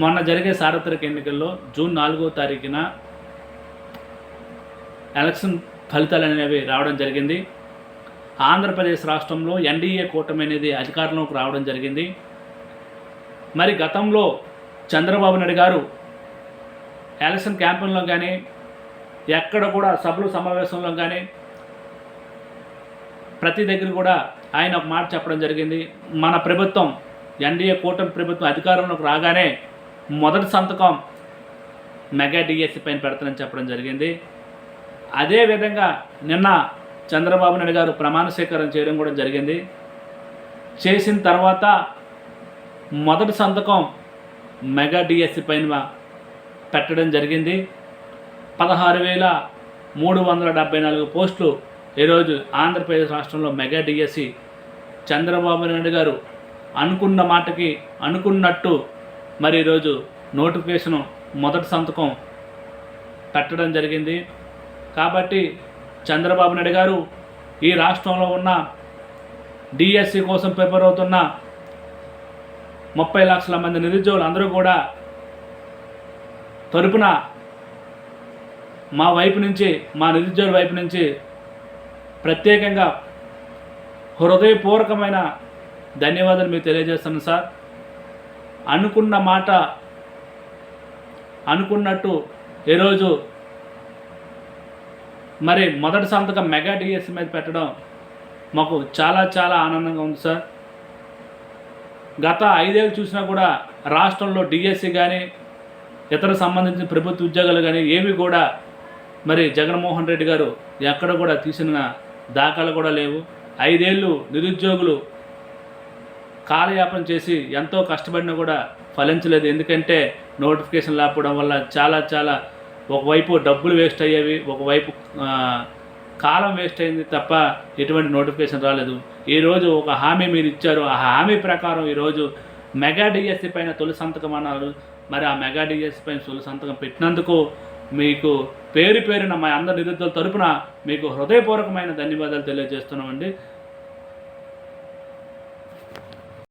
మొన్న జరిగే సార్వత్రిక ఎన్నికల్లో జూన్ నాలుగో తారీఖున ఎలక్షన్ ఫలితాలు అనేవి రావడం జరిగింది. ఆంధ్రప్రదేశ్ రాష్ట్రంలో ఎన్డీఏ కూటమి అనేది అధికారంలోకి రావడం జరిగింది. మరి గతంలో చంద్రబాబు నాయుడు గారు ఎలక్షన్ క్యాంపెయిన్లో కానీ ఎక్కడ కూడా సభలు సమావేశంలో కానీ ప్రతి దగ్గర కూడా ఆయన ఒక మాట చెప్పడం జరిగింది. మన ప్రభుత్వం ఎన్డీఏ కూటమి ప్రభుత్వం అధికారంలోకి రాగానే మొదటి సంతకం మెగా డిఎస్సి పైన పెడతానని చెప్పడం జరిగింది. అదేవిధంగా నిన్న చంద్రబాబు నాయుడు గారు ప్రమాణ స్వీకారం చేయడం కూడా జరిగింది. చేసిన తర్వాత మొదటి సంతకం మెగా డిఎస్సి పైన పెట్టడం జరిగింది. పదహారు వేల మూడు వందల డెబ్బై నాలుగు పోస్టులు ఈరోజు ఆంధ్రప్రదేశ్ రాష్ట్రంలో మెగా డిఎస్సి చంద్రబాబు నాయుడు గారు అనుకున్న మాటకి అనుకున్నట్టు మరి ఈరోజు నోటిఫికేషను మొదటి సంతకం పెట్టడం జరిగింది. కాబట్టి చంద్రబాబు నాయుడు గారు ఈ రాష్ట్రంలో ఉన్న డిఎస్సి కోసం ప్రిపేర్ అవుతున్న ముప్పై లక్షల మంది నిరుద్యోగులు అందరూ కూడా తరపున మా వైపు నుంచి మా నిరుద్యోగుల వైపు నుంచి ప్రత్యేకంగా హృదయపూర్వకమైన ధన్యవాదాలు మీకు తెలియజేస్తున్నాను సార్. అనుకున్న మాట అనుకున్నట్టు ఈరోజు మరి మొదటి సంతకం మెగా డిఎస్సి మీద పెట్టడం మాకు చాలా చాలా ఆనందంగా ఉంది సార్. గత ఐదేళ్ళు చూసినా కూడా రాష్ట్రంలో డిఎస్సి కానీ ఇతర సంబంధించిన ప్రభుత్వ ఉద్యోగాలు కానీ ఏవి కూడా మరి జగన్మోహన్ రెడ్డి గారు ఎక్కడ కూడా తీసిన దాఖలు కూడా లేవు. ఐదేళ్ళు నిరుద్యోగులు కాలయాపన చేసి ఎంతో కష్టపడినా కూడా ఫలించలేదు. ఎందుకంటే నోటిఫికేషన్ లేకపోవడం వల్ల చాలా చాలా ఒకవైపు డబ్బులు వేస్ట్ అయ్యేవి ఒకవైపు కాలం వేస్ట్ అయింది తప్ప ఎటువంటి నోటిఫికేషన్ రాలేదు. ఈరోజు ఒక హామీ మీరు ఇచ్చారు. ఆ హామీ ప్రకారం ఈరోజు మెగా డిఎస్సి పైన తొలి సంతకం అన్నారు. మరి ఆ మెగా డిఎస్సి పైన తొలి సంతకం పెట్టినందుకు మీకు పేరు పేరున మా అందరి నిరుద్యోగుల తరపున మీకు హృదయపూర్వకమైన ధన్యవాదాలు తెలియజేస్తున్నామండి.